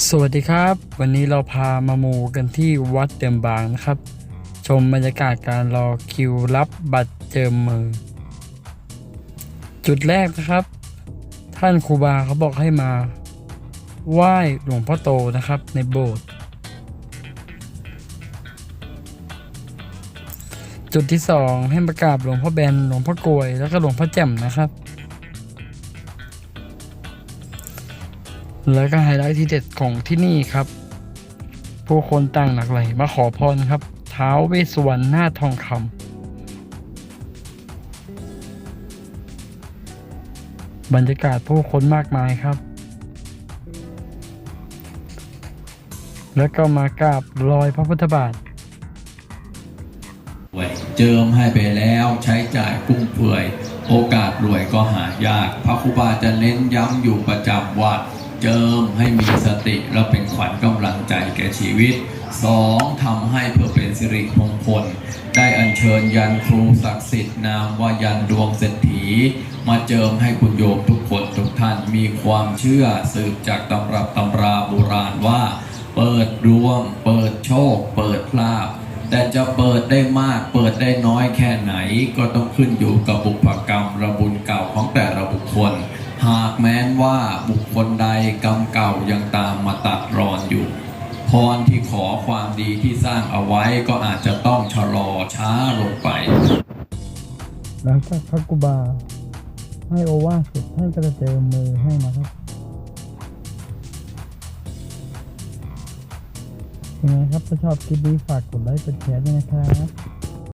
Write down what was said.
สวัสดีครับ วันนี้เราพามามูกันที่วัดเดิมบางนะครับ ชมบรรยากาศการรอคิวรับบัตรเจิมมือ จุดแรกนะครับ ท่านครูบาเขาบอกให้มา ไหว้หลวงพ่อโตนะครับในโบสถ์จุดที่สองให้มากาบหลวงพ่อแบนหลวงพ่อกลวยแล้วก็หลวงพ่อแจ่มนะครับ แล้วก็ไฮไลท์ที่เด็ดของที่นี่ครับ ผู้คนต่างหลากหลายมาขอพรครับท้าวเวสสวรรณหน้าทองคำบรรยากาศผู้คนมากมายครับ แล้วก็มากราบรอยพระพุทธบาทรวยเจิมให้ไปแล้วใช้จ่ายฟุ่มเฟือย โอกาสรวยก็หายาก พระครูบาจะเน้นย้ำอยู่ประจำว่า เจิมให้มีสติและเป็นขวัญกำลังใจแก่ชีวิต 2. ทำให้เพื่อเป็นสิริมงคล ได้อัญเชิญยันครูศักดิ์สิทธิ์นามว่ายันดวงเศรษฐี มาเจิมให้คุณโยมทุกคนทุกท่านมีความเชื่อสืบจากตำรับตำราโบราณว่า เปิดดวง เปิดโชค เปิดลาภแต่จะเปิดได้มากเปิดได้น้อยแค่ไหน ก็ต้องขึ้นอยู่กับบุพกรรมระบุญเก่าของแต่ละบุคคล หากแม้นว่าบุคคลใดกรรมเก่ายังตามมาตัดรอนอยู่ พรที่ขอความดีที่สร้างเอาไว้ก็อาจจะต้องชะลอช้าลงไป หลังจากพระกุบา ให้โอวาสเสร็จท่านก็จะเจิมมือให้นะครับยังไงครับถ้าชอบคลิปนี้ฝากกดไลค์กดแชร์ด้วยนะครับ